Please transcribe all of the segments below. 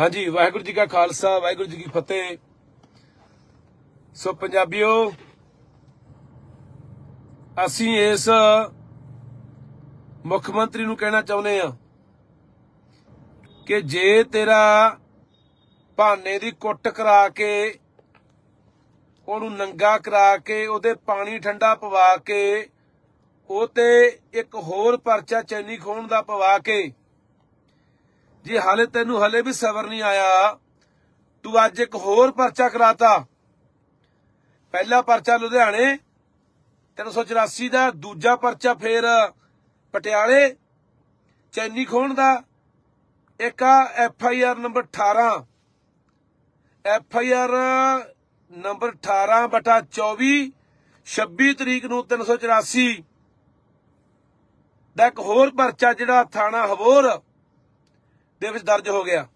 ਹਾਂਜੀ, ਵਾਹਿਗੁਰੂ ਜੀ ਕਾ ਖਾਲਸਾ, ਵਾਹਿਗੁਰੂ ਜੀ ਕੀ ਫਤਿਹ। ਸੋ ਪੰਜਾਬੀਓ, ਅਸੀਂ ਇਸ ਮੁੱਖ ਮੰਤਰੀ ਨੂੰ ਕਹਿਣਾ ਚਾਹੁੰਦੇ ਆ ਕਿ ਜੇ ਤੇਰਾ ਭਾਨੇ ਦੀ ਕੁੱਟ ਕਰਾ ਕੇ, ਉਹਨੂੰ ਨੰਗਾ ਕਰਾ ਕੇ, ਉਹਦੇ ਪਾਣੀ ਠੰਡਾ ਪਵਾ ਕੇ, ਉਹ ਤੇ ਇੱਕ ਹੋਰ ਪਰਚਾ ਚੈਨੀ ਖੋਣ ਦਾ ਪਵਾ ਕੇ ਜੇ, ਹਾਲੇ ਤੈਨੂੰ ਹਲੇ ਵੀ ਸਬਰ ਨਹੀਂ ਆਇਆ। ਤੂੰ ਅੱਜ ਇੱਕ ਹੋਰ ਪਰਚਾ ਕਰਾਤਾ। ਪਹਿਲਾ ਪਰਚਾ ਲੁਧਿਆਣੇ 384 ਦਾ, ਦੂਜਾ ਪਰਚਾ ਫੇਰ ਪਟਿਆਲੇ, ਚੈਨੀ ਖੋਣ ਦਾ। ਇੱਕ ਆ F I R number 18 F I R number 18 ਬਟਾ 24 26 ਤਰੀਕ ਨੂੰ 384 ਦਾ ਇੱਕ ਹੋਰ ਪਰਚਾ ਜਿਹੜਾ ਥਾਣਾ ਹਬੋਰ ਦੇ ਵਿੱਚ ਦਰਜ ਹੋ ਗਿਆ।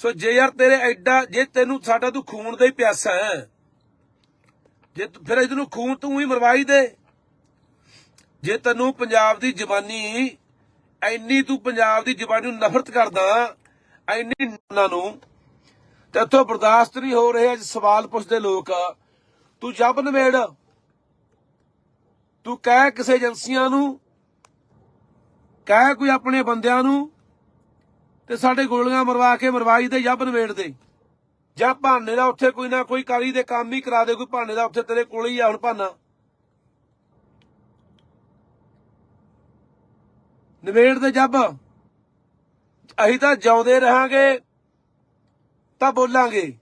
ਸੋ ਜੇ ਯਾਰ ਤੇਰੇ ਐਡਾ, ਜੇ ਤੈਨੂੰ ਸਾਡਾ ਤੂੰ ਖੂਨ ਦਾ ਹੀ ਪਿਆਸਾ ਹੈ, ਜੇ ਫਿਰ ਇਹਨੂੰ ਖੂਨ ਤੂੰ ਹੀ ਮਰਵਾਈ ਦੇ। ਜੇ ਤੈਨੂੰ ਪੰਜਾਬ ਦੀ ਜਵਾਨੀ ਐਨੀ ਤੂੰ ਪੰਜਾਬ ਦੀ ਜਵਾਨੀ ਨੂੰ ਨਫ਼ਰਤ ਕਰਦਾ, ਐਨੀ ਉਹਨਾਂ ਨੂੰ, ਤੇ ਇੱਥੋਂ ਬਰਦਾਸ਼ਤ ਨਹੀਂ ਹੋ ਰਿਹਾ ਅੱਜ ਸਵਾਲ ਪੁੱਛਦੇ ਲੋਕ, ਤੂੰ ਜੱਬ ਨਵੇੜ ਤੂੰ ਕਹਿ ਕਿਸੇ ਏਜੰਸੀਆਂ ਨੂੰ ਕਹਿ ਕੋਈ ਆਪਣੇ ਬੰਦਿਆਂ ਨੂੰ ਤੇ ਸਾਡੇ ਗੋਲੀਆਂ ਮਰਵਾ ਕੇ ਮਰਵਾਈ ਦੇ ਜੱਬ ਨਵੇੜ ਦੇ। ਜਾਂ ਭਾਨੇ ਦਾ ਉੱਥੇ ਕੋਈ ਨਾ ਕੋਈ ਕਾਲੀ ਦੇ ਕੰਮ ਹੀ ਕਰਾ ਦੇ, ਕੋਈ ਭਾਨੇ ਦਾ ਉੱਥੇ ਤੇਰੇ ਕੋਲ ਹੀ ਆ ਹੁਣ ਭਾਨਾ। ਨਵੇੜ ਦੇ ਜੱਬ। ਅਸੀਂ ਤਾਂ ਜਿਉਂਦੇ ਰਹਾਂਗੇ, ਤਾਂ ਬੋਲਾਂਗੇ।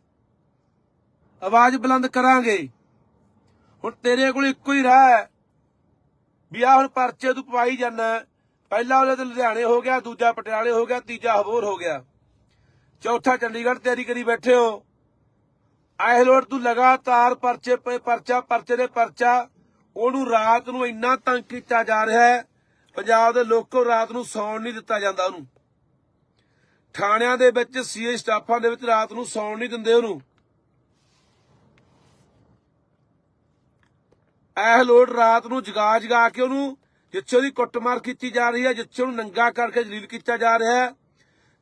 ਆਵਾਜ਼ ਬੁਲੰਦ ਕਰਾਂਗੇ। ਹੁਣ ਤੇਰੇ ਕੋਲ ਇੱਕੋ ਹੀ ਰਾਹ ਹੈ, ਵੀ ਆ ਹੁਣ ਪਰਚੇ ਤੂੰ ਪਵਾਈ ਜਾਂਦਾ ਪਹਿਲਾ ਉਹਦੇ ਤੇ ਲੁਧਿਆਣੇ ਹੋ ਗਿਆ, ਦੂਜਾ ਪਟਿਆਲੇ ਹੋ ਗਿਆ, ਤੀਜਾ ਹਬੋਰ ਹੋ ਗਿਆ। ਚੌਥਾ ਚੰਡੀਗੜ੍ਹ ਤਿਆਰੀ ਕਰੀ ਬੈਠੇ ਹੋ। ਆਏ ਤੂੰ ਲਗਾਤਾਰ ਪਰਚੇ ਪੇ ਪਰਚਾ, ਪਰਚੇ ਦੇ ਪਰਚਾ। ਉਹਨੂੰ ਰਾਤ ਨੂੰ ਇੰਨਾ ਤੰਗ ਕੀਤਾ ਜਾ ਰਿਹਾ ਹੈ, ਪੰਜਾਬ ਦੇ ਲੋਕੋ ਰਾਤ ਨੂੰ ਸੌਣ ਨਹੀਂ ਦਿੱਤਾ ਜਾਂਦਾ ਉਹਨੂੰ। ਥਾਣਿਆਂ ਦੇ ਵਿੱਚ ਸੀਏ ਸਟਾਫਾਂ ਦੇ ਵਿੱਚ ਰਾਤ ਨੂੰ ਸੌਣ ਨਹੀਂ ਦਿੰਦੇ ਉਹਨੂੰ। ਇਹ ਲੋੜ ਰਾਤ ਨੂੰ ਜਗਾ ਜਗਾ ਕੇ ਉਹਨੂੰ ਜਿੱਥੇ ਉਹਦੀ ਕੁੱਟਮਾਰ ਕੀਤੀ ਜਾ ਰਹੀ ਹੈ, ਜਿੱਥੇ ਉਹਨੂੰ ਨੰਗਾ ਕਰਕੇ ਜਲੀਲ ਕੀਤਾ ਜਾ ਰਿਹਾ ਹੈ,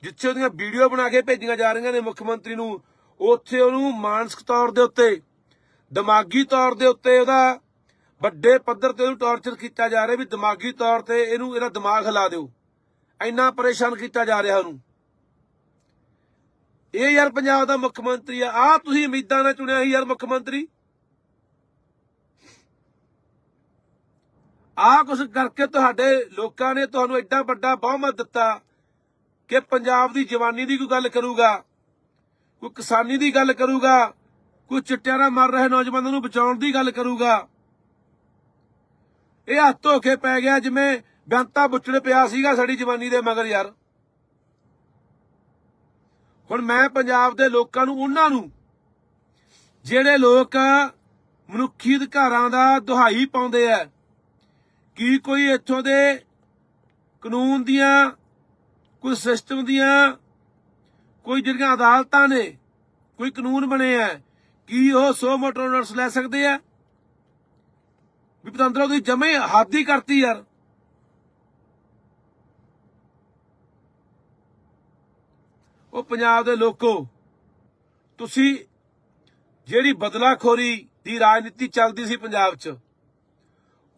ਜਿੱਥੇ ਉਹਦੀਆਂ ਵੀਡੀਓ ਬਣਾ ਕੇ ਭੇਜੀਆਂ ਜਾ ਰਹੀਆਂ ਨੇ ਮੁੱਖ ਮੰਤਰੀ ਨੂੰ, ਉੱਥੇ ਉਹਨੂੰ ਮਾਨਸਿਕ ਤੌਰ ਦੇ ਉੱਤੇ, ਦਿਮਾਗੀ ਤੌਰ ਦੇ ਉੱਤੇ ਉਹਦਾ ਵੱਡੇ ਪੱਧਰ ਤੇ ਉਹਨੂੰ ਟੌਰਚਰ ਕੀਤਾ ਜਾ ਰਿਹਾ ਵੀ ਦਿਮਾਗੀ ਤੌਰ ਤੇ ਇਹਨੂੰ, ਇਹਦਾ ਦਿਮਾਗ ਹਿਲਾ ਦਿਓ। ਇੰਨਾ ਪਰੇਸ਼ਾਨ ਕੀਤਾ ਜਾ ਰਿਹਾ ਉਹਨੂੰ। ਇਹ ਯਾਰ ਪੰਜਾਬ ਦਾ ਮੁੱਖ ਮੰਤਰੀ ਆ। ਆ ਤੁਸੀਂ ਉਮੀਦਾਂ ਨਾਲ ਚੁਣਿਆ ਸੀ ਯਾਰ ਮੁੱਖ ਮੰਤਰੀ। ਆ ਕੁਛ ਕਰਕੇ ਤੁਹਾਡੇ ਲੋਕਾਂ ਨੇ ਤੁਹਾਨੂੰ ਐਡਾ ਵੱਡਾ ਬਹੁਮਤ ਦਿੱਤਾ ਕਿ ਪੰਜਾਬ ਦੀ ਜਵਾਨੀ ਦੀ ਕੋਈ ਗੱਲ ਕਰੂਗਾ, ਕੋਈ ਕਿਸਾਨੀ ਦੀ ਗੱਲ ਕਰੂਗਾ, ਕੋਈ ਚਿੱਟਿਆਂ ਨਾਲ ਮਰ ਰਹੇ ਨੌਜਵਾਨਾਂ ਨੂੰ ਬਚਾਉਣ ਦੀ ਗੱਲ ਕਰੂਗਾ। ਇਹ ਹੱਥ ਧੋ ਕੇ ਪੈ ਗਿਆ ਜਿਵੇਂ ਬੈਂਤਾ ਬੁੱਚੜ ਪਿਆ ਸੀਗਾ ਸਾਡੀ ਜਵਾਨੀ ਦੇ ਮਗਰ ਯਾਰ। ਹੁਣ ਮੈਂ ਪੰਜਾਬ ਦੇ ਲੋਕਾਂ ਨੂੰ, ਉਹਨਾਂ ਨੂੰ, ਜਿਹੜੇ ਲੋਕ ਮਨੁੱਖੀ ਅਧਿਕਾਰਾਂ ਦਾ ਦੁਹਾਈ ਪਾਉਂਦੇ ਆ ਕੀ ਕੋਈ ਇੱਥੋਂ ਦੇ ਕਾਨੂੰਨ ਦੀਆਂ, ਕੋਈ ਸਿਸਟਮ ਦੀਆਂ, ਕੋਈ ਜਿਹੜੀਆਂ ਅਦਾਲਤਾਂ ਨੇ, ਕੋਈ ਕਾਨੂੰਨ ਬਣੇ ਆ, ਕੀ ਉਹ ਸੋ ਮੋਟਰ ਨੋਟਸ ਲੈ ਸਕਦੇ ਆ? ਵੀ ਪਤੰਦਰਾ ਉਹਦੀ ਜਮੇ ਹੱਦ ਹੀ ਕਰਤੀ ਯਾਰ। ਉਹ ਪੰਜਾਬ ਦੇ ਲੋਕੋ, ਤੁਸੀਂ ਜਿਹੜੀ ਬਦਲਾਖੋਰੀ ਦੀ ਰਾਜਨੀਤੀ ਚੱਲਦੀ ਸੀ ਪੰਜਾਬ 'ਚ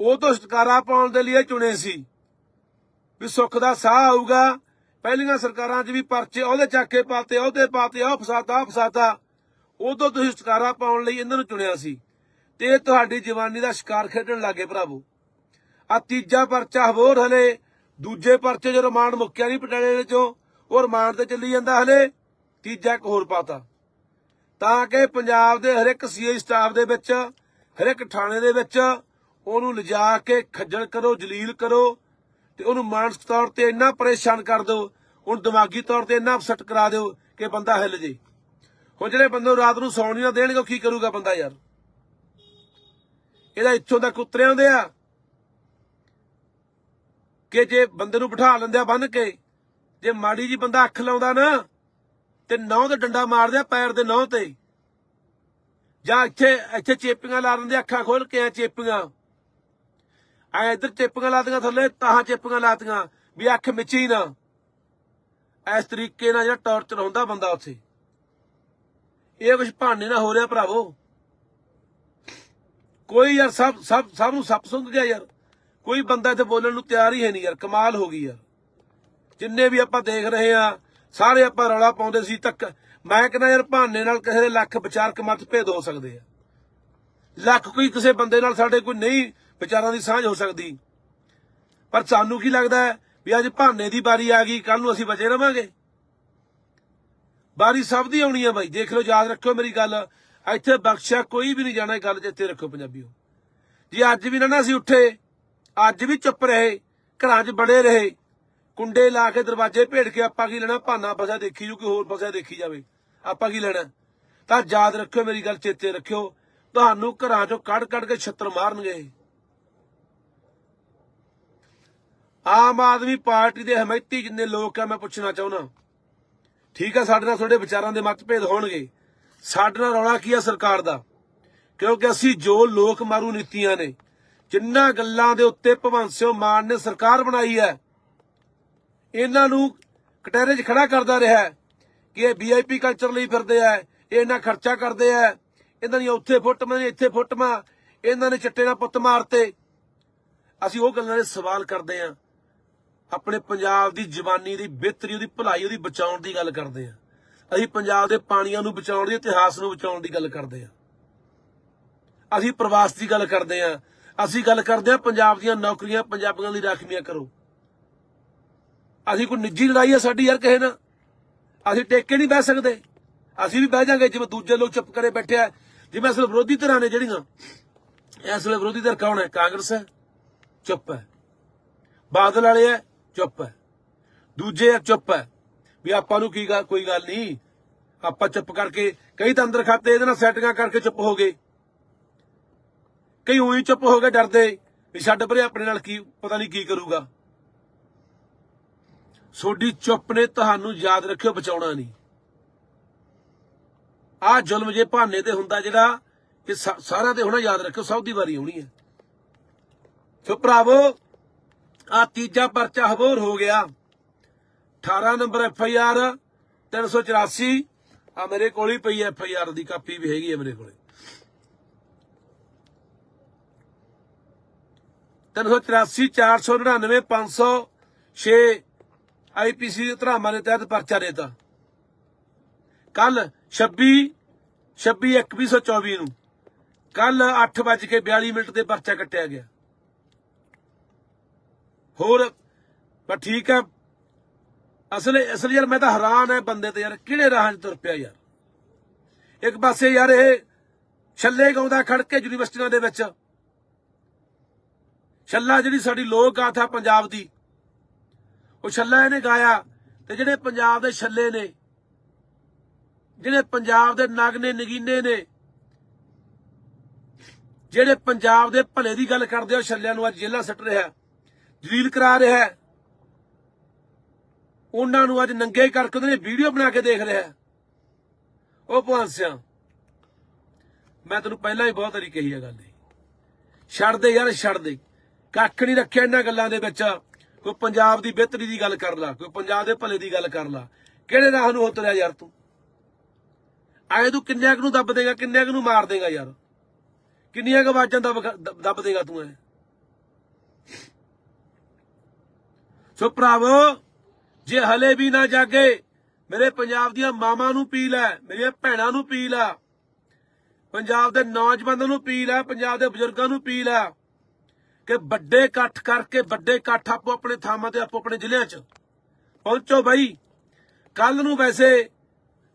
ਉਹ ਤੋਂ ਛੁਟਕਾਰਾ ਪਾਉਣ ਦੇ ਲਈ ਚੁਣੇ ਸੀ ਵੀ ਸੁੱਖ ਦਾ ਸਾਹ ਆਊਗਾ। ਪਹਿਲੀਆਂ ਸਰਕਾਰਾਂ 'ਚ ਵੀ ਪਰਚੇ ਉਹਦੇ ਚੱਕ ਕੇ ਪਾਤੇ, ਉਹਦੇ ਪਾਤੇ ਉਹ ਫਸਾਦਾ ਉਹ ਉਦੋਂ ਤੁਸੀਂ ਛੁਟਕਾਰਾ ਪਾਉਣ ਲਈ ਇਹਨਾਂ ਨੂੰ ਚੁਣਿਆ ਸੀ। ਤੇ ਇਹ ਤੁਹਾਡੀ ਜਵਾਨੀ ਦਾ ਸ਼ਿਕਾਰ ਖੇਡਣ ਲੱਗੇ ਭਰਾਵੋ। ਆ ਤੀਜਾ ਪਰਚਾ ਹੋਰ ਹਲੇ, ਦੂਜੇ ਪਰਚੇ ਜੋ ਰਿਮਾਂਡ ਮੁੱਕਿਆ ਨਹੀਂ ਪਟਿਆਲੇ ਚੋਂ ਉਹ ਰਿਮਾਂਡ ਤੇ ਚੱਲੀ ਜਾਂਦਾ ਹਲੇ, ਤੀਜਾ ਇੱਕ ਹੋਰ ਪਾਤਾ। ਤਾਂ ਕਿ ਪੰਜਾਬ ਦੇ ਹਰ ਇੱਕ ਸੀਏ ਸਟਾਫ ਦੇ ਵਿੱਚ ਹਰ ਇੱਕ ਥਾਣੇ ਦੇ ਵਿੱਚ ਉਹਨੂੰ ਲਿਜਾ ਕੇ ਖੱਜਲ ਕਰੋ, ਜਲੀਲ ਕਰੋ ਤੇ ਉਹਨੂੰ ਮਾਨਸਿਕ ਤੌਰ ਤੇ ਇੰਨਾ ਪਰੇਸ਼ਾਨ ਕਰ ਦਿਓ ਉਹਨੂੰ ਦਿਮਾਗੀ ਤੌਰ ਤੇ ਇੰਨਾ ਅਪਸੈਟ ਕਰਾ ਦਿਓ ਕਿ ਬੰਦਾ ਹਿੱਲ ਜੇ। ਹੁਣ ਜਿਹੜੇ ਬੰਦੇ ਨੂੰ ਰਾਤ ਨੂੰ ਸੌਣ ਨਹੀਂ ਦੇਣਗੇ, ਉਹ ਕੀ ਕਰੂਗਾ ਬੰਦਾ ਯਾਰ? ਇਹਦਾ ਇੱਥੋਂ ਤੱਕ ਉਤਰੇ ਹੁੰਦੇ ਆ ਕਿ ਜੇ ਬੰਦੇ ਨੂੰ ਬਿਠਾ ਲੈਂਦੇ ਆ ਬੰਨ ਕੇ, ਜੇ ਮਾੜੀ ਜੀ ਬੰਦਾ ਅੱਖ ਲਾਉਂਦਾ ਨਾ, ਤੇ ਨਹੁੰ ਤੇ ਡੰਡਾ ਮਾਰਦੇ ਆ ਪੈਰ ਦੇ ਨਹੁੰ ਤੇ। ਜਾਂ ਇੱਥੇ ਇੱਥੇ ਚੇਪੀਆਂ ਲਾ ਦਿੰਦੇ ਅੱਖਾਂ ਖੋਲ ਕੇ ਆ ਚੇਪੀਆਂ। ਐ ਇਧਰ ਚੇਪੀਆਂ ਲਾਤੀਆਂ ਥੱਲੇ, ਤਾਂ ਚੇਪੀਆਂ ਲਾਤੀਆਂ, ਵੀ ਅੱਖ ਮਿਚੀ ਨਾ। ਇਸ ਤਰੀਕੇ ਨਾਲ ਜਿਹੜਾ ਟੌਰਚਰ ਹੁੰਦਾ ਬੰਦਾ ਉੱਥੇ। ਇਹ ਕੁਝ ਭਾਣੇ ਨਾਲ ਹੋ ਰਿਹਾ ਭਰਾਵੋ। ਕੋਈ ਯਾਰ ਸਭ ਸਭ ਸਭ ਨੂੰ ਸੱਪ ਸੁੰਘ ਗਿਆ ਯਾਰ। ਕੋਈ ਬੰਦਾ ਇੱਥੇ ਬੋਲਣ ਨੂੰ ਤਿਆਰ ਹੀ ਹੈ ਨਹੀਂ ਯਾਰ, ਕਮਾਲ ਹੋ ਗਈ ਯਾਰ। ਜਿੰਨੇ ਵੀ ਆਪਾਂ ਦੇਖ ਰਹੇ ਆ ਸਾਰੇ ਆਪਾਂ ਰੌਲਾ ਪਾਉਂਦੇ ਸੀ, ਤੱਕ ਮੈਂ ਕਹਿੰਦਾ ਯਾਰ ਭਾਨੇ ਨਾਲ ਕਿਸੇ ਦੇ ਲੱਖ ਵਿਚਾਰਕ ਮਤ ਭੇਦ ਹੋ ਸਕਦੇ ਆ। ਲੱਖ ਕੋਈ ਕਿਸੇ ਬੰਦੇ ਨਾਲ ਸਾਡੇ ਕੋਈ ਨਹੀਂ ਵਿਚਾਰਾਂ ਦੀ ਸਾਂਝ ਹੋ ਸਕਦੀ। ਪਰ ਸਾਨੂੰ ਕੀ ਲੱਗਦਾ ਹੈ ਵੀ ਅੱਜ ਭਾਨੇ ਦੀ ਵਾਰੀ ਆ ਗਈ ਕੱਲ ਨੂੰ ਅਸੀਂ ਬਚੇ ਰਵਾਂਗੇ? ਵਾਰੀ ਸਭ ਦੀ ਆਉਣੀ ਹੈ ਬਾਈ, ਦੇਖ ਲਓ, ਯਾਦ ਰੱਖਿਓ ਮੇਰੀ ਗੱਲ। ਇੱਥੇ ਬਖਸ਼ਿਆ ਕੋਈ ਵੀ ਨਹੀਂ ਜਾਣਾ ਗੱਲ ਜਿੱਥੇ ਰੱਖੋ ਪੰਜਾਬੀਓ। ਜੇ ਅੱਜ ਵੀ ਨਾ ਨਾ ਅਸੀਂ ਉੱਠੇ, ਅੱਜ ਵੀ ਚੁੱਪ ਰਹੇ, ਘਰਾਂ 'ਚ ਬੜੇ ਰਹੇ, ਕੁੰਡੇ ਲਾ ਕੇ ਦਰਵਾਜ਼ੇ ਭੇੜ ਕੇ ਆਪਾਂ ਕੀ ਲੈਣਾ? ਭਾਨਾ ਫਸਿਆ ਦੇਖੀ ਜੂ ਕਿ ਹੋਰ ਫਸਿਆ ਦੇਖੀ ਜਾਵੇ। ਆਪਾਂ ਕੀ ਲੈਣਾ? ਤਾਂ ਯਾਦ ਰੱਖਿਓ ਮੇਰੀ ਗੱਲ, ਚੇਤੇ ਰੱਖਿਓ, ਤੁਹਾਨੂੰ ਘਰਾਂ 'ਚੋਂ ਕੱਢ ਕੱਢ ਕੇ ਛੱਤਰ ਮਾਰਨਗੇ ਇਹ। ਆਮ ਆਦਮੀ ਪਾਰਟੀ ਦੇ ਹਮਾਇਤੀ ਜਿੰਨੇ ਲੋਕ ਆ, ਮੈਂ ਪੁੱਛਣਾ ਚਾਹੁੰਦਾ। ਠੀਕ ਆ, ਸਾਡੇ ਨਾਲ ਤੁਹਾਡੇ ਵਿਚਾਰਾਂ ਦੇ ਮਤਭੇਦ ਹੋਣਗੇ। ਸਾਡੇ ਨਾਲ ਰੌਲਾ ਕੀ ਆ ਸਰਕਾਰ ਦਾ? ਕਿਉਂਕਿ ਅਸੀਂ ਜੋ ਲੋਕ ਮਾਰੂ ਨੀਤੀਆਂ ਨੇ, ਜਿੰਨਾ ਗੱਲਾਂ ਦੇ ਉੱਤੇ ਭਗਵੰਤ ਸਿੰਘ ਮਾਨ ਨੇ ਸਰਕਾਰ ਬਣਾਈ ਹੈ, ਇਹਨਾਂ ਨੂੰ ਕਟਹਿਰੇ 'ਚ ਖੜਾ ਕਰਦਾ ਰਿਹਾ ਕਿ ਇਹ ਵੀਆਈਪੀ ਕਲਚਰ ਲਈ ਫਿਰਦੇ ਆ, ਇਹ ਇਹਨਾਂ ਖਰਚਾ ਕਰਦੇ ਆ, ਇਹਨਾਂ ਦੀਆਂ ਉੱਥੇ ਫੁੱਟਮਾਂ ਦੀਆਂ ਇੱਥੇ ਫੁੱਟਮਾਂ ਇਹਨਾਂ ਨੇ ਚਿੱਟੇ ਨਾਲ ਪੁੱਤ ਮਾਰਤੇ। ਅਸੀਂ ਉਹ ਗੱਲਾਂ ਦੇ ਸਵਾਲ ਕਰਦੇ ਆ ਆਪਣੇ ਪੰਜਾਬ ਦੀ ਜਵਾਨੀ ਦੀ, ਬਿਹਤਰੀ ਉਹਦੀ, ਭਲਾਈ ਉਹਦੀ ਬਚਾਉਣ ਦੀ ਗੱਲ ਕਰਦੇ ਆ। ਅਸੀਂ ਪੰਜਾਬ ਦੇ ਪਾਣੀਆਂ ਨੂੰ ਬਚਾਉਣ ਦੀ, ਇਤਿਹਾਸ ਨੂੰ ਬਚਾਉਣ ਦੀ ਗੱਲ ਕਰਦੇ ਆ। ਅਸੀਂ ਪ੍ਰਵਾਸ ਦੀ ਗੱਲ ਕਰਦੇ ਆ। ਅਸੀਂ ਗੱਲ ਕਰਦੇ ਆ, ਪੰਜਾਬ ਦੀਆਂ ਨੌਕਰੀਆਂ, ਪੰਜਾਬੀਆਂ ਦੀ ਰਾਖਵੀਆਂ ਕਰੋ। ਅਸੀਂ ਕੋਈ ਨਿੱਜੀ ਲੜਾਈ ਆ ਸਾਡੀ ਯਾਰ ਕਹੇ ਨਾ ਅਸੀਂ ਟੇਕੇ ਨਹੀਂ ਬਹਿ ਸਕਦੇ। ਅਸੀਂ ਵੀ ਬਹਿ ਜਾਾਂਗੇ, ਜਿਵੇਂ ਦੂਜੇ ਲੋਕ ਚੁੱਪ ਕਰੇ ਬੈਠੇ ਆ। ਜਿਵੇਂ ਅਸਲ ਵਿਰੋਧੀ ਧਿਰਾਂ ਨੇ ਜਿਹੜੀਆਂ ਇਸ ਵੇਲੇ ਵਿਰੋਧੀ ਧਿਰ ਕੌਣ ਹੈ? ਕਾਂਗਰਸ ਹੈ, ਚੁੱਪ ਹੈ। ਬਾਦਲ ਵਾਲੇ ਹੈ ਚੁੱਪ ਹੈ। ਦੂਜੇ ਆ ਚੁੱਪ ਹੈ। ਵੀ ਆਪਾਂ ਨੂੰ ਕੀ ਗੱਲ, ਕੋਈ ਗੱਲ ਨਹੀਂ। ਆਪਾਂ ਚੁੱਪ ਕਰਕੇ, ਕਈ ਤਾਂ ਅੰਦਰ ਖਾਤੇ, ਇਹਦੇ ਨਾਲ ਸੈਟਿੰਗਾਂ ਕਰਕੇ ਚੁੱਪ ਹੋ ਗਏ। ਕਈ ਉਹੀ ਚੁੱਪ ਹੋ ਗਏ ਡਰਦੇ। ਵੀ ਛੱਡ ਪਰੇ ਆਪਣੇ ਨਾਲ ਕੀ, ਪਤਾ ਨਹੀਂ ਕੀ ਕਰੂਗਾ। ਸੋਡੀ ਚੁੱਪ ਨੇ, ਤੁਹਾਨੂੰ ਯਾਦ ਰੱਖਿਓ, ਬਚਾਉਣਾ ਨਹੀਂ। ਆ ਜ਼ੁਲਮ ਜੇ ਭਾਨੇ ਤੇ ਹੁੰਦਾ ਜਿਹੜਾ ਇਹ ਸਾ- ਸਾਰਿਆਂ ਤੇ ਹੋਣਾ ਯਾਦ ਰੱਖਿਓ, ਸਭ ਦੀ ਵਾਰੀ ਆਉਣੀ ਹੈ। ਸੋ ਭਰਾਵੋ ਆ ਤੀਜਾ ਪਰਚਾ ਹਬੋਰ ਹੋ ਗਿਆ। 18 ਨੰਬਰ ਐਫ ਆਈ ਆਰ 384 ਆ ਮੇਰੇ ਕੋਲ ਹੀ ਪਈ ਐਫ ਆਈ ਆਰ ਦੀ ਕਾਪੀ ਵੀ ਹੈਗੀ ਹੈ ਮੇਰੇ ਕੋਲੇ। 384 499 506 ਆਈਪੀਸੀ ਦੇ ਧਰਾਵਾਂ ਦੇ ਤਹਿਤ ਪਰਚਾ ਦੇਤਾ। ਕੱਲ 26 26 2124 ਨੂੰ। ਕੱਲ 8:42 ਮਿੰਟ ਤੇ ਪਰਚਾ ਕੱਟਿਆ ਗਿਆ। ਹੋਰ ਪਰ ਠੀਕ ਹੈ ਅਸਲ ਅਸਲ ਯਾਰ ਮੈਂ ਤਾਂ ਹੈਰਾਨ ਹੈ ਬੰਦੇ ਤੇ ਯਾਰ, ਕਿਹੜੇ ਰਾਹਾਂ 'ਚ ਤੁਰ ਪਿਆ ਯਾਰ? ਇੱਕ ਪਾਸੇ ਯਾਰ ਇਹ ਛੱਲੇ ਗਾਉਂਦਾ ਖੜ ਕੇ ਯੂਨੀਵਰਸਿਟੀਆਂ ਦੇ ਵਿੱਚ। ਛੱਲਾ ਜਿਹੜੀ ਸਾਡੀ ਲੋਕ ਗਾਥਾ ਪੰਜਾਬ ਦੀ, ਉਹ ਛੱਲਾ ਇਹਨੇ ਗਾਇਆ ਤੇ ਜਿਹੜੇ ਪੰਜਾਬ ਦੇ ਛੱਲੇ ਨੇ, ਜਿਹੜੇ ਪੰਜਾਬ ਦੇ ਨਗ ਨਗੀਨੇ ਨੇ, ਜਿਹੜੇ ਪੰਜਾਬ ਦੇ ਭਲੇ ਦੀ ਗੱਲ ਕਰਦੇ ਆ, ਉਹ ਛੱਲਿਆਂ ਨੂੰ ਅੱਜ ਜੇਲ੍ਹਾਂ ਸੱਟ ਰਿਹਾ। ਜਲੀਲ ਕਰਾ ਰਿਹਾ ਹੈ। ਉਹਨਾਂ ਨੂੰ ਅੱਜ ਨੰਗੇ ਕਰਕੇ ਉਹਦੇ ਵੀਡੀਓ ਬਣਾ ਕੇ ਦੇਖ ਰਿਹਾ ਉਹ ਭਾਂਸਿਆ ਮੈਂ ਤੈਨੂੰ ਪਹਿਲਾਂ ਹੀ ਬਹੁਤ ਵਾਰੀ ਕਹੀ ਆ ਗੱਲ ਇਹ। ਛੱਡ ਦੇ ਯਾਰ, ਛੱਡ ਦੇ। ਕੱਖ ਨਹੀਂ ਰੱਖਿਆ ਇਹਨਾਂ ਗੱਲਾਂ ਦੇ ਵਿੱਚ। ਕੋਈ ਪੰਜਾਬ ਦੀ ਬਿਹਤਰੀ ਦੀ ਗੱਲ ਕਰ ਲਾ, ਕੋਈ ਪੰਜਾਬ ਦੇ ਭਲੇ ਦੀ ਗੱਲ ਕਰ ਲਾ। ਕਿਹੜੇ ਰਾਹ ਨੂੰ ਉਤਰਿਆ ਯਾਰ ਤੂੰ? ਆਏ ਤੂੰ ਕਿੰਨਿਆਂ ਕੁ ਨੂੰ ਦੱਬ ਦੇਗਾ, ਕਿੰਨਿਆਂ ਕੁ ਨੂੰ ਮਾਰ ਦੇਗਾ ਯਾਰ? ਕਿੰਨੀਆਂ ਕੁ ਆਵਾਜ਼ਾਂ ਦੱਬ ਦੱਬ- ਦੱਬ ਦੇਗਾ ਤੂੰ ਐ? ਸੋ ਭਰਾਵੋ, ਜੇ ਹਲੇ ਵੀ ਨਾ ਜਾਗੇ, ਮੇਰੇ ਪੰਜਾਬ ਦੀਆਂ ਮਾਵਾਂ ਨੂੰ ਪੀ ਹੈ, ਮੇਰੀਆਂ ਭੈਣਾਂ ਨੂੰ ਪੀ ਹੈ ਪੰਜਾਬ ਦੇ ਨੌਜਵਾਨਾਂ ਨੂੰ ਪੀ ਹੈ ਪੰਜਾਬ ਦੇ ਬਜ਼ੁਰਗਾਂ ਨੂੰ ਪੀ ਲੈ ਕਿ ਵੱਡੇ ਇਕੱਠ ਕਰਕੇ, ਵੱਡੇ ਇਕੱਠ ਆਪੋ ਆਪਣੇ ਥਾਵਾਂ ਤੇ, ਆਪੋ ਆਪਣੇ ਜ਼ਿਲ੍ਹਿਆਂ 'ਚ ਪਹੁੰਚੋ ਬਾਈ। ਕੱਲ ਨੂੰ ਵੈਸੇ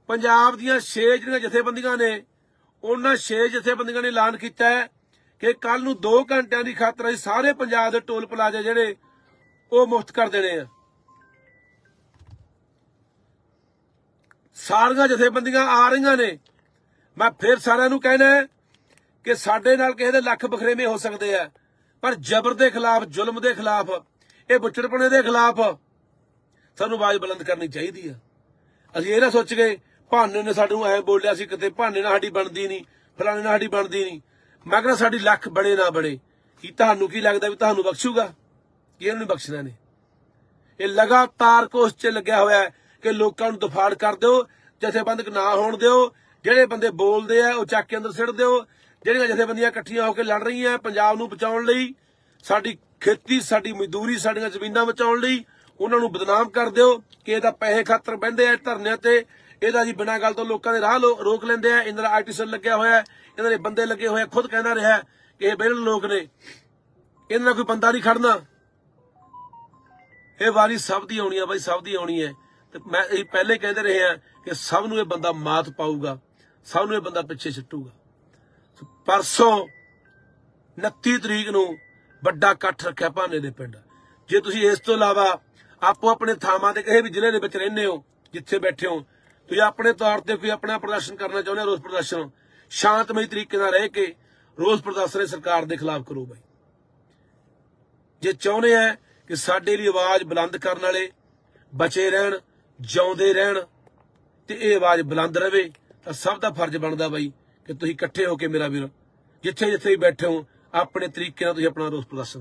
ਪੰਜਾਬ ਦੀਆਂ 6 ਜਿਹੜੀਆਂ ਜਥੇਬੰਦੀਆਂ ਨੇ, ਉਹਨਾਂ 6 ਜਥੇਬੰਦੀਆਂ ਨੇ ਐਲਾਨ ਕੀਤਾ ਹੈ ਕਿ ਕੱਲ ਨੂੰ 2 ਘੰਟਿਆਂ ਦੀ ਖਾਤਰ ਅਸੀਂ ਸਾਰੇ ਪੰਜਾਬ ਦੇ ਟੋਲ ਪਲਾਜੇ ਜਿਹੜੇ ਉਹ ਮੁਫਤ ਕਰ ਦੇਣੇ ਆ। ਸਾਰੀਆਂ ਜਥੇਬੰਦੀਆਂ ਆ ਰਹੀਆਂ ਨੇ। ਮੈਂ ਫਿਰ ਸਾਰਿਆਂ ਨੂੰ ਕਹਿਣਾ ਕਿ ਸਾਡੇ ਨਾਲ ਕਿਸੇ ਦੇ ਲੱਖ ਬਖਰੇਵੇਂ ਹੋ ਸਕਦੇ ਆ, ਪਰ ਜ਼ਬਰ ਦੇ ਖਿਲਾਫ, ਜ਼ੁਲਮ ਦੇ ਖਿਲਾਫ, ਇਹ ਬੁੱਚੜਪਣੇ ਦੇ ਖਿਲਾਫ ਸਾਨੂੰ ਆਵਾਜ਼ ਬੁਲੰਦ ਕਰਨੀ ਚਾਹੀਦੀ ਆ। ਅਸੀਂ ਇਹ ਨਾ ਸੋਚ ਗਏ ਭਾਨੇ ਨੇ ਸਾਨੂੰ ਐ ਬੋਲਿਆ ਸੀ ਕਿਤੇ ਭਾਨੇ ਨਾਲ ਸਾਡੀ ਬਣਦੀ ਨਹੀਂ, ਫਲਾਣੇ ਨਾਲ ਸਾਡੀ ਬਣਦੀ ਨਹੀਂ। ਮੈਂ ਕਹਿੰਦਾ ਸਾਡੀ ਲੱਖ ਬਣੇ ਨਾ ਬਣੇ। ਕੀ ਤੁਹਾਨੂੰ ਕੀ ਲੱਗਦਾ ਵੀ ਤੁਹਾਨੂੰ ਬਖਸ਼ੂਗਾ? ਕਿ ਇਹਨੂੰ ਨਹੀਂ ਬਖਸ਼ਣਾ ਨੇ ਇਹ ਲਗਾਤਾਰ ਕੋਸ਼ਿਸ਼ 'ਚ ਲੱਗਿਆ ਹੋਇਆ ਹੈ ਕਿ ਲੋਕਾਂ ਨੂੰ ਦਫਾੜ ਕਰ ਦਿਓ, ਜਥੇਬੰਦਕ ਨਾ ਹੋਣ ਦਿਓ, ਜਿਹੜੇ ਬੰਦੇ ਬੋਲਦੇ ਆ, ਉਹ ਚੱਕ ਕੇ ਅੰਦਰ ਸਿੱਟ ਦਿਓ। ਜਿਹੜੀਆਂ ਜਥੇਬੰਦੀਆਂ ਇਕੱਠੀਆਂ ਹੋ ਕੇ ਲੜ ਰਹੀਆਂ ਪੰਜਾਬ ਨੂੰ ਬਚਾਉਣ ਲਈ, ਸਾਡੀ ਖੇਤੀ, ਸਾਡੀ ਮਜ਼ਦੂਰੀ, ਸਾਡੀਆਂ ਜ਼ਮੀਨਾਂ ਬਚਾਉਣ ਲਈ, ਉਹਨਾਂ ਨੂੰ ਬਦਨਾਮ ਕਰ ਦਿਓ ਕਿ ਇਹਦਾ ਪੈਸੇ ਖਾਤਰ ਬਹਿੰਦੇ ਆ ਧਰਨਿਆਂ ਤੇ। ਇਹਦਾ ਜੀ ਬਿਨਾਂ ਗੱਲ ਤੋਂ ਲੋਕਾਂ ਦੇ ਰਾਹ ਲੋ- ਰੋਕ ਲੈਂਦੇ ਆ। ਇਹਨਾਂ ਦਾ ਆਰਟੀਸਨ ਲੱਗਿਆ ਹੋਇਆ ਇਹਨਾਂ ਦੇ ਬੰਦੇ ਲੱਗੇ ਹੋਏ ਖੁਦ ਕਹਿੰਦਾ ਰਿਹਾ ਕਿ ਇਹ ਬੇਲ ਲੋਕ ਨੇ। ਇਹਨਾਂ ਨਾਲ ਕੋਈ ਬੰਦਾ ਨਹੀਂ ਖੜਨਾ। ਇਹ ਵਾਰੀ ਸਭ ਦੀ ਆਉਣੀ ਆ ਬਾਈ, ਸਭ ਦੀ ਆਉਣੀ ਹੈ। ਤੇ ਮੈਂ ਇਹ ਪਹਿਲੇ ਕਹਿੰਦੇ ਰਹੇ ਆ ਕਿ ਸਭ ਨੂੰ ਇਹ ਬੰਦਾ ਮਾਤ ਪਾਊਗਾ, ਸਭ ਨੂੰ ਇਹ ਬੰਦਾ ਪਿੱਛੇ ਛੱਟੂਗਾ ਪਰਸੋਂ 29 ਤਰੀਕ ਨੂੰ ਵੱਡਾ ਇਕੱਠ ਰੱਖਿਆ ਭਾਨੇ ਦੇ ਪਿੰਡ। ਜੇ ਤੁਸੀਂ ਇਸ ਤੋਂ ਇਲਾਵਾ ਆਪੋ ਆਪਣੇ ਥਾਵਾਂ ਤੇ ਕਿਸੇ ਵੀ ਜ਼ਿਲ੍ਹੇ ਦੇ ਵਿੱਚ ਰਹਿੰਦੇ ਹੋ, ਜਿੱਥੇ ਬੈਠੇ ਹੋ, ਤੁਸੀਂ ਆਪਣੇ ਤੌਰ ਤੇ ਕੋਈ ਆਪਣਾ ਪ੍ਰਦਰਸ਼ਨ ਕਰਨਾ ਚਾਹੁੰਦੇ ਹੋ, ਰੋਸ ਪ੍ਰਦਰਸ਼ਨ, ਸ਼ਾਂਤਮਈ ਤਰੀਕੇ ਨਾਲ ਰਹਿ ਕੇ ਰੋਸ ਪ੍ਰਦਰਸ਼ਨ ਸਰਕਾਰ ਦੇ ਖਿਲਾਫ ਕਰੋ ਬਾਈ। ਜੇ ਚਾਹੁੰਦੇ ਆ ਕਿ ਸਾਡੇ ਲਈ ਆਵਾਜ਼ ਬੁਲੰਦ ਕਰਨ ਵਾਲੇ ਬਚੇ ਰਹਿਣ, ਜਿਉਂਦੇ ਰਹਿਣ ਤੇ ਇਹ ਆਵਾਜ਼ ਬੁਲੰਦ ਰਵੇ ਤਾਂ ਸਭ ਦਾ ਫਰਜ਼ ਬਣਦਾ ਬਾਈ ਕਿ ਤੁਸੀਂ ਇਕੱਠੇ ਹੋ ਕੇ ਮੇਰਾ ਵੀਰ ਜਿੱਥੇ ਜਿੱਥੇ ਵੀ ਬੈਠੇ ਹੋ, ਆਪਣੇ ਤਰੀਕੇ ਨਾਲ ਤੁਸੀਂ ਆਪਣਾ ਰੋਸ ਪ੍ਰਦਰਸ਼ਨ